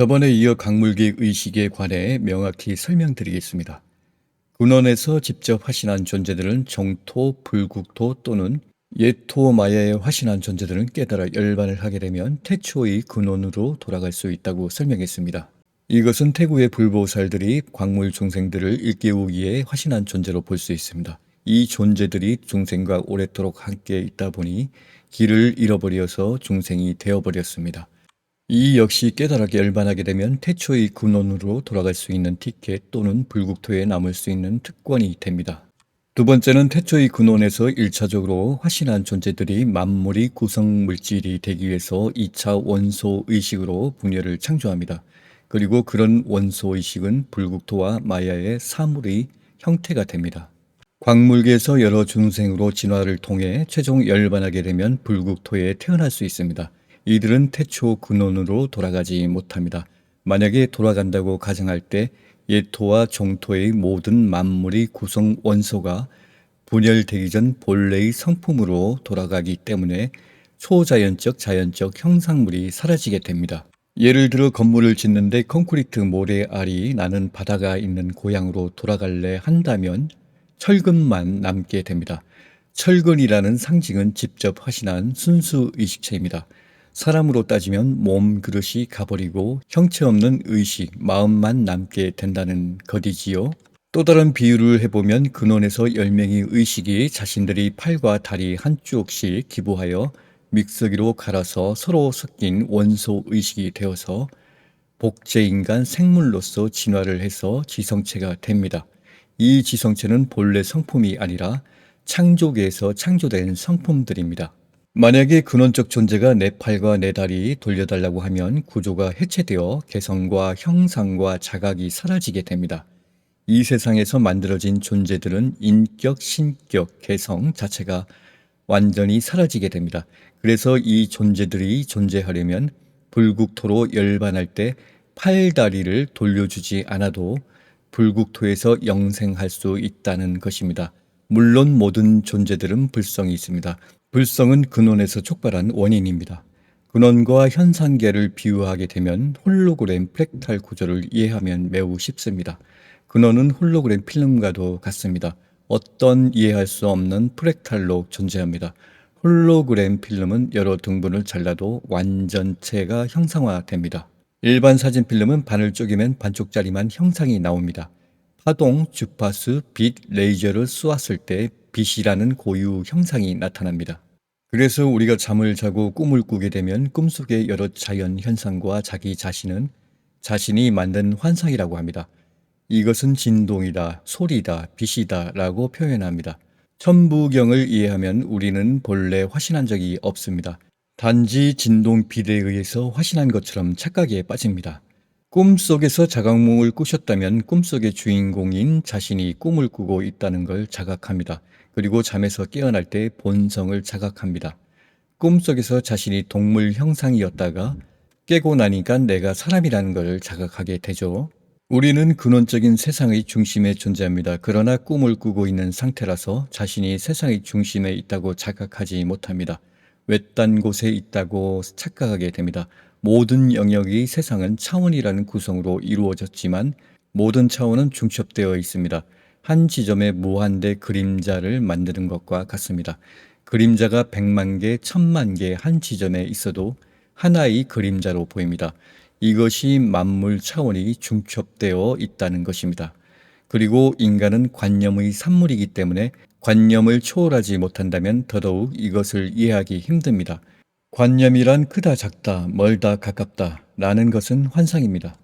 저번에 이어 강물기 의식에 관해 명확히 설명드리겠습니다. 군원에서 직접 화신한 존재들은 정토, 불국토 또는 예토 마야에 화신한 존재들은 깨달아 열반을 하게 되면 태초의 근원으로 돌아갈 수 있다고 설명했습니다. 이것은 태구의 불보살들이 광물 중생들을 일깨우기에 화신한 존재로 볼 수 있습니다. 이 존재들이 중생과 오랫도록 함께 있다 보니 길을 잃어버려서 중생이 되어버렸습니다. 이 역시 깨달하게 열반하게 되면 태초의 근원으로 돌아갈 수 있는 티켓 또는 불국토에 남을 수 있는 특권이 됩니다. 두 번째는 태초의 근원에서 1차적으로 화신한 존재들이 만물이 구성 물질이 되기 위해서 2차 원소 의식으로 분열을 창조합니다. 그리고 그런 원소 의식은 불국토와 마야의 사물의 형태가 됩니다. 광물계에서 여러 중생으로 진화를 통해 최종 열반하게 되면 불국토에 태어날 수 있습니다. 이들은 태초 근원으로 돌아가지 못합니다. 만약에 돌아간다고 가정할 때 예토와 종토의 모든 만물의 구성 원소가 분열되기 전 본래의 성품으로 돌아가기 때문에 초자연적 자연적 형상물이 사라지게 됩니다. 예를 들어 건물을 짓는데 콘크리트 모래알이 나는 바다가 있는 고향으로 돌아갈래 한다면 철근만 남게 됩니다. 철근이라는 상징은 직접 화신한 순수 의식체입니다. 사람으로 따지면 몸 그릇이 가버리고 형체 없는 의식, 마음만 남게 된다는 것이지요. 또 다른 비유를 해보면 근원에서 10명의 의식이 자신들이 팔과 다리 한쪽씩 기부하여 믹서기로 갈아서 서로 섞인 원소 의식이 되어서 복제인간 생물로서 진화를 해서 지성체가 됩니다. 이 지성체는 본래 성품이 아니라 창조계에서 창조된 성품들입니다. 만약에 근원적 존재가 내 팔과 내 다리 돌려달라고 하면 구조가 해체되어 개성과 형상과 자각이 사라지게 됩니다. 이 세상에서 만들어진 존재들은 인격, 신격, 개성 자체가 완전히 사라지게 됩니다. 그래서 이 존재들이 존재하려면 불국토로 열반할 때 팔다리를 돌려주지 않아도 불국토에서 영생할 수 있다는 것입니다. 물론 모든 존재들은 불성이 있습니다. 불성은 근원에서 촉발한 원인입니다. 근원과 현상계를 비유하게 되면 홀로그램 프랙탈 구조를 이해하면 매우 쉽습니다. 근원은 홀로그램 필름과도 같습니다. 어떤 이해할 수 없는 프랙탈로 존재합니다. 홀로그램 필름은 여러 등분을 잘라도 완전체가 형상화됩니다. 일반 사진 필름은 반을 쪼개면 반쪽짜리만 형상이 나옵니다. 파동, 주파수, 빛, 레이저를 쏘았을 때 빛이라는 고유 형상이 나타납니다. 그래서 우리가 잠을 자고 꿈을 꾸게 되면 꿈속의 여러 자연 현상과 자기 자신은 자신이 만든 환상이라고 합니다. 이것은 진동이다, 소리다, 빛이다 라고 표현합니다. 천부경을 이해하면 우리는 본래 화신한 적이 없습니다. 단지 진동 빛에 의해서 화신한 것처럼 착각에 빠집니다. 꿈속에서 자각몽을 꾸셨다면 꿈속의 주인공인 자신이 꿈을 꾸고 있다는 걸 자각합니다. 그리고 잠에서 깨어날 때 본성을 자각합니다. 꿈속에서 자신이 동물 형상이었다가 깨고 나니까 내가 사람이라는 걸 자각하게 되죠. 우리는 근원적인 세상의 중심에 존재합니다. 그러나 꿈을 꾸고 있는 상태라서 자신이 세상의 중심에 있다고 자각하지 못합니다. 외딴 곳에 있다고 착각하게 됩니다. 모든 영역의 세상은 차원이라는 구성으로 이루어졌지만 모든 차원은 중첩되어 있습니다. 한 지점에 무한대 그림자를 만드는 것과 같습니다. 그림자가 백만 개, 천만 개 한 지점에 있어도 하나의 그림자로 보입니다. 이것이 만물 차원이 중첩되어 있다는 것입니다. 그리고 인간은 관념의 산물이기 때문에 관념을 초월하지 못한다면 더더욱 이것을 이해하기 힘듭니다. 관념이란 크다 작다 멀다 가깝다 라는 것은 환상입니다.